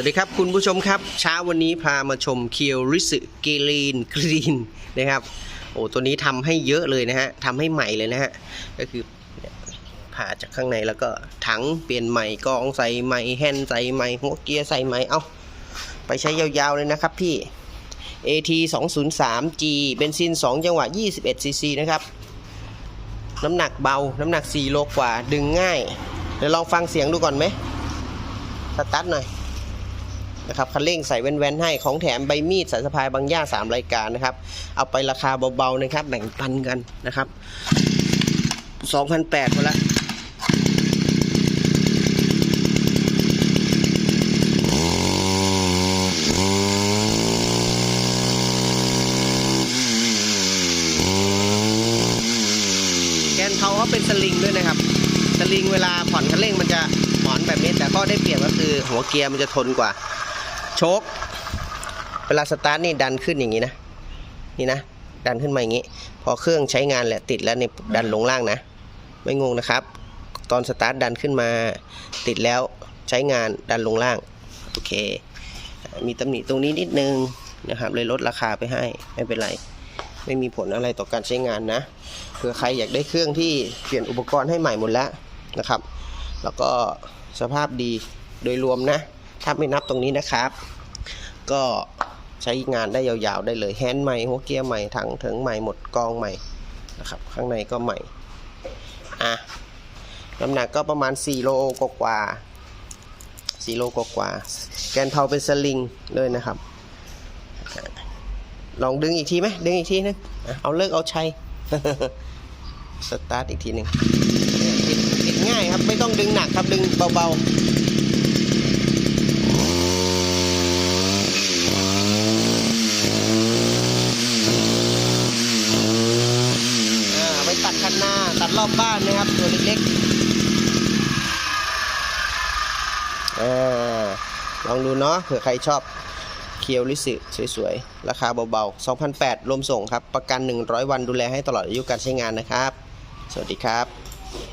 วัสดีครับคุณผู้ชมครับ เช้าวันนี้พามาชมเคียวริสึเกลีนกรีนนะครับโอ้ตัวนี้ทำให้เยอะเลยนะฮะทำให้ใหม่เลยนะฮะก็คือผ่าจากข้างในแล้วก็ถังเปลี่ยนใหม่กองใส่ใหม่แฮนด์ใส่ใหม่หัวเกียร์ใส่ใหม่เอาไปใช้ยาวๆเลยนะครับพี่ AT 203G เบนซิน 2 จังหวะ 21 cc นะครับ น้ำหนักเบา น้ำหนัก 4 โลกว่า ดึงง่าย เดี๋ยวลองฟังเสียงดูก่อนไหม สตาร์ทหน่อย นะครับคันเร่งใส่แว่นๆให้ของแถมใบมีดสายสะพายบางย่าสามรายการนะครับ เอาไปราคาเบาๆนะครับแบ่งปันกันนะครับ2,008พอละแกนเขาเขาเป็นสลิงด้วยนะครับ สลิงเวลาผ่อนคันเร่งมันจะหอนแบบนี้แต่ข้อได้เปรียบก็คือหัวเกียร์มันจะทนกว่า โชคเวลาสตาร์ทนี่ดันขึ้นอย่างนี้นะ นี่นะ ดันขึ้นมาอย่างนี้ พอเครื่องใช้งานแหละติดแล้วเนี่ยดันลงล่างนะ ไม่งงนะครับ ตอนสตาร์ทดันขึ้นมา ติดแล้วใช้งานดันลงล่าง โอเค มีตำหนิตรงนี้นิดนึงนะครับ เลยลดราคาไปให้ไม่เป็นไรไม่มีผลอะไรต่อการใช้งานนะเผื่อใครอยากได้เครื่องที่เปลี่ยนอุปกรณ์ให้ใหม่หมดแล้วนะครับ แล้วก็สภาพดีโดยรวมนะ ถ้าไม่นับตรงนี้นะครับ ก็ใช้งานได้ยาวๆได้เลยแฮนด์ใหม่หัวเกียร์ใหม่ถังถึงใหม่หมดกองใหม่นะครับข้างในก็ใหม่อะน้ำหนักก็ประมาณ 4 โลกว่าๆ4โลกว่าๆแกนเผาเป็นสลิงเลยนะครับ ลองดึงอีกทีไหมดึงอีกทีนึงอะเอาเลิกเอาชัยสตาร์ทอีกทีหนึ่งติดง่ายครับ ไม่ต้องดึงหนักครับดึงเบาๆอ่าไปตัด คันหน้าตัดรอบบ้านนะครับ ตัวเล็กๆอลองดูเนาะเผื่อใครชอบเคียวลิสึสวยๆ ราคาเบาๆ2,008รวมส่งครับ ประกัน 100 วันดูแลให้ตลอดอายุการใช้งานนะครับ สวัสดีครับ